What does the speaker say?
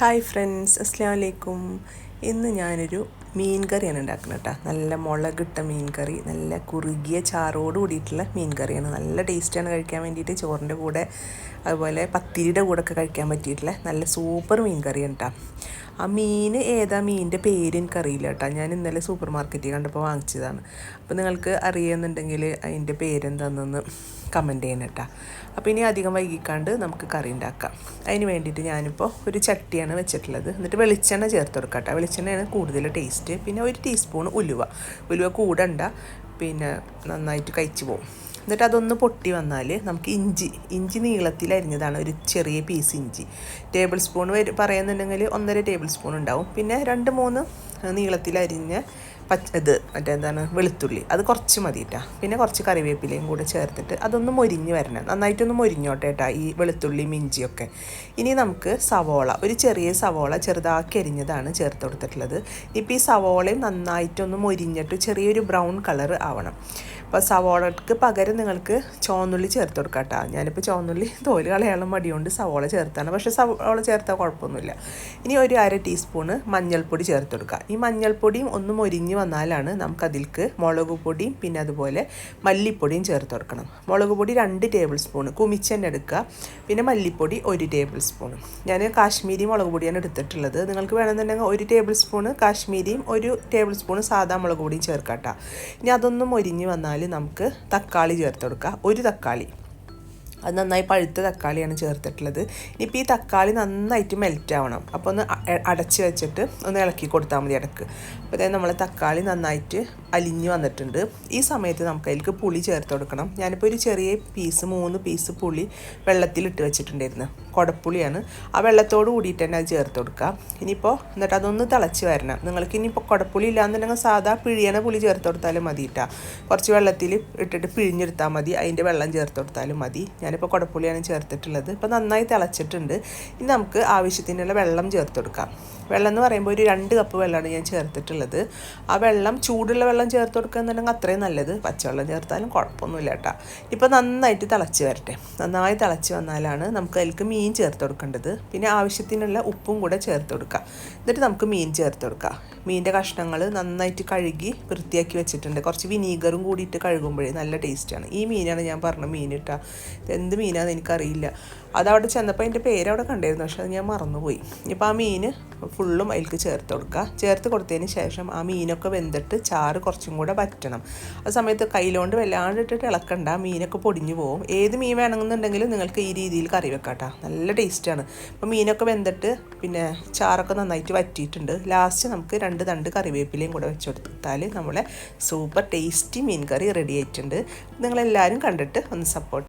Hi friends അസ്സാം ഇന്ന് ഞാനൊരു മീൻ കറിയാണ് ഉണ്ടാക്കുന്നത് കേട്ടോ. നല്ല മുളകിട്ട മീൻ കറി നല്ല കുറുകിയ ചാറോട് കൂടിയിട്ടുള്ള മീൻ കറിയാണ് നല്ല ടേസ്റ്റാണ് കഴിക്കാൻ വേണ്ടിയിട്ട് ചോറിന്റെ കൂടെ അതുപോലെ പത്തിരിയുടെ കൂടെ ഒക്കെ കഴിക്കാൻ പറ്റിയിട്ടുള്ള നല്ല സൂപ്പർ മീൻ കറിയാണ് കേട്ടോ. ആ മീൻ ഏതാ മീനിന്റെ പേര് എനിക്കറിയില്ല കേട്ടോ. ഞാൻ ഇന്നലെ സൂപ്പർ മാർക്കറ്റിൽ കണ്ടപ്പോൾ വാങ്ങിച്ചതാണ്. അപ്പോൾ നിങ്ങൾക്ക് അറിയുന്നുണ്ടെങ്കിൽ അതിന്റെ പേരെന്താണെന്ന് കമന്റ് ചെയ്യണം കേട്ടോ. അപ്പോൾ ഇനി അധികം വൈകിക്കാണ്ട് നമുക്ക് കറി ഉണ്ടാക്കാം. അതിന് വേണ്ടിയിട്ട് ഞാനിപ്പോൾ ഒരു ചട്ടിയാണ് വെച്ചിട്ടുള്ളത്. എന്നിട്ട് വെളിച്ചെണ്ണ ചേർത്ത് കൊടുക്കാം കേട്ടോ. വെളിച്ചെണ്ണയാണ് കൂടുതൽ ടേസ്റ്റ്. പിന്നെ ഒരു ടീസ്പൂൺ ഉലുവ. ഉലുവ കൂടണ്ട പിന്നെ നന്നായിട്ട് കഴിച്ചു പോകും എന്നിട്ട് അതൊന്ന് പൊട്ടി വന്നാൽ നമുക്ക് ഇഞ്ചി ഇഞ്ചി നീളത്തിൽ അരിഞ്ഞതാണ് ഒരു ചെറിയ പീസ് ഇഞ്ചി. ടേബിൾ സ്പൂൺ പറയുന്നുണ്ടെങ്കിൽ ഒന്നര ടേബിൾ സ്പൂൺ ഉണ്ടാവും. പിന്നെ രണ്ട് മൂന്ന് നീളത്തിൽ അരിഞ്ഞ പച്ച ഇത് മറ്റേ എന്താണ് വെളുത്തുള്ളി. അത് കുറച്ച് മതി കേട്ടോ പിന്നെ കുറച്ച് കറിവേപ്പിലയും കൂടെ ചേർത്തിട്ട് അതൊന്ന് മൊരിഞ്ഞ് വരണം. നന്നായിട്ടൊന്ന് മൊരിഞ്ഞോട്ടെ കേട്ടോ ഈ വെളുത്തുള്ളി മിഞ്ചിയൊക്കെ. ഇനി നമുക്ക് സവോള ഒരു ചെറിയ സവോള ചെറുതാക്കി അരിഞ്ഞതാണ് ചേർത്ത് കൊടുത്തിട്ടുള്ളത്. ഇപ്പോൾ ഈ സവോളയും നന്നായിട്ടൊന്ന് മൊരിഞ്ഞിട്ട് ചെറിയൊരു ബ്രൗൺ കളർ ആവണം. അപ്പോൾ സവോളക്ക് പകരം നിങ്ങൾക്ക് ചോന്നുള്ളി ചേർത്ത് കൊടുക്കാം കേട്ടോ ഞാനിപ്പോൾ ചുവന്നുള്ളി തോൽ കളയാനുള്ള മടിയുണ്ട്. സവോള ചേർത്താണ്. പക്ഷേ സവോള ചേർത്താൽ കുഴപ്പമൊന്നുമില്ല. ഇനി ഒരു അര ടീസ്പൂണ് മഞ്ഞൾപ്പൊടി ചേർത്ത് കൊടുക്കുക ഈ മഞ്ഞൾപ്പൊടിയും ഒന്ന് മൊരിഞ്ഞ് വന്നാലാണ് നമുക്കതിൽക്ക് മുളക് പൊടിയും പിന്നെ അതുപോലെ മല്ലിപ്പൊടിയും ചേർത്ത് കൊടുക്കണം. മുളക് പൊടി രണ്ട് ടേബിൾ സ്പൂൺ കുമിച്ചെണ്ണ എടുക്കുക. പിന്നെ മല്ലിപ്പൊടി ഒരു ടേബിൾ സ്പൂൺ ഞാൻ കാശ്മീരി മുളക് പൊടിയാണ് എടുത്തിട്ടുള്ളത്. നിങ്ങൾക്ക് വേണമെന്നുണ്ടെങ്കിൽ ഒരു ടേബിൾ സ്പൂണ് കാശ്മീരിയും ഒരു ടേബിൾ സ്പൂൺ സാധാ മുളക് പൊടിയും ചേർക്കാം കേട്ടോ ഇനി അതൊന്നും മൊരിഞ്ഞ് വന്നാൽ നമുക്ക് തക്കാളി ചേർത്ത് കൊടുക്കുക ഒരു തക്കാളി. അത് നന്നായി പഴുത്ത തക്കാളിയാണ് ചേർത്തിട്ടുള്ളത്. ഇനിയിപ്പോൾ ഈ തക്കാളി നന്നായിട്ട് മെൽറ്റ് ആവണം. അപ്പോൾ ഒന്ന് അടച്ച് വെച്ചിട്ട് ഒന്ന് ഇളക്കി കൊടുത്താൽ മതി ഇടയ്ക്ക്. അപ്പോൾ അതായത് നമ്മൾ തക്കാളി നന്നായിട്ട് അലിഞ്ഞ് വന്നിട്ടുണ്ട്. ഈ സമയത്ത് നമുക്ക് അതിലേക്ക് പുളി ചേർത്ത് കൊടുക്കണം. ഞാനിപ്പോൾ ഒരു ചെറിയ പീസ് മൂന്ന് പീസ് പുളി വെള്ളത്തിലിട്ട് വെച്ചിട്ടുണ്ടായിരുന്നു. കുടപ്പുളിയാണ്. ആ വെള്ളത്തോട് കൂടിയിട്ട് തന്നെ അത് ചേർത്ത് കൊടുക്കുക. ഇനിയിപ്പോൾ എന്നിട്ട് അതൊന്ന് തിളച്ച് വരണം. നിങ്ങൾക്ക് ഇനിയിപ്പോൾ കുടപ്പുളി ഇല്ലാന്നുണ്ടെങ്കിൽ സാധാ പിഴിയണ പുളി ചേർത്ത് കൊടുത്താലും മതി കേട്ടോ കുറച്ച് വെള്ളത്തിൽ ഇട്ടിട്ട് പിഴിഞ്ഞെടുത്താൽ മതി. അതിന്റെ വെള്ളം ചേർത്ത് കൊടുത്താലും മതി. ഞാനിപ്പോൾ കുടപ്പുളിയാണ് ചേർത്തിട്ടുള്ളത്. ഇപ്പോൾ നന്നായി തിളച്ചിട്ടുണ്ട്. ഇനി നമുക്ക് ആവശ്യത്തിനുള്ള വെള്ളം ചേർത്ത് കൊടുക്കാം. വെള്ളം എന്ന് പറയുമ്പോൾ ഒരു രണ്ട് കപ്പ് വെള്ളമാണ് ഞാൻ ചേർത്തിട്ടുള്ളത്. ആ വെള്ളം ചൂടുള്ള വെള്ളം ചേർത്ത് കൊടുക്കുകയെന്നുണ്ടെങ്കിൽ അത്രയും നല്ലത്. പച്ചവെള്ളം ചേർത്താലും കുഴപ്പമൊന്നുമില്ല കേട്ടോ. ഇപ്പോൾ നന്നായിട്ട് തിളച്ച് വരട്ടെ. നന്നായി തിളച്ച് വന്നാലാണ് നമുക്ക് അതിലേക്ക് മീൻ ചേർത്ത് കൊടുക്കേണ്ടത്. പിന്നെ ആവശ്യത്തിനുള്ള ഉപ്പും കൂടെ ചേർത്ത് കൊടുക്കുക എന്നിട്ട് നമുക്ക് മീൻ ചേർത്ത് കൊടുക്കുക മീനിന്റെ കഷ്ണങ്ങൾ നന്നായിട്ട് കഴുകി വൃത്തിയാക്കി വെച്ചിട്ടുണ്ട്. കുറച്ച് വിനീഗറും കൂടിയിട്ട് കഴുകുമ്പോഴേ നല്ല ടേസ്റ്റാണ്. ഈ മീനാണ് ഞാൻ പറഞ്ഞ മീൻ ഇട്ടാ. എന്ത് മീനാണെന്ന് എനിക്കറിയില്ല. അതവിടെ ചെന്നപ്പോൾ അതിന്റെ പേരവിടെ കണ്ടായിരുന്നു പക്ഷെ അത് ഞാൻ മറന്നുപോയി. ഇപ്പോൾ ആ മീൻ ഫുള്ളും അതിലേക്ക് ചേർത്ത് കൊടുക്കുക ചേർത്ത് കൊടുത്തതിന് ശേഷം ആ മീനൊക്കെ വെന്തിട്ട് ചാറ് കുറച്ചും കൂടെ വറ്റണം. ആ സമയത്ത് കയ്യിലോണ്ട് വല്ലാണ്ട് ഇട്ടിട്ട് ഇളക്കണ്ട. മീനൊക്കെ പൊടിഞ്ഞു പോകും ഏത് മീൻ വേണമെന്നുണ്ടെങ്കിലും നിങ്ങൾക്ക് ഈ രീതിയിൽ കറി വെക്കാട്ടോ. നല്ല ടേസ്റ്റാണ്. അപ്പോൾ മീനൊക്കെ വെന്തിട്ട് പിന്നെ ചാറൊക്കെ നന്നായിട്ട് വറ്റിയിട്ടുണ്ട്. ലാസ്റ്റ് നമുക്ക് രണ്ട് തണ്ട് കറിവേപ്പിലയും കൂടെ വെച്ച് കൊടുത്താൽ നമ്മളെ സൂപ്പർ ടേസ്റ്റി മീൻ കറി റെഡി ആയിട്ടുണ്ട്. നിങ്ങളെല്ലാവരും കണ്ടിട്ട് ഒന്ന് സപ്പോർട്ട്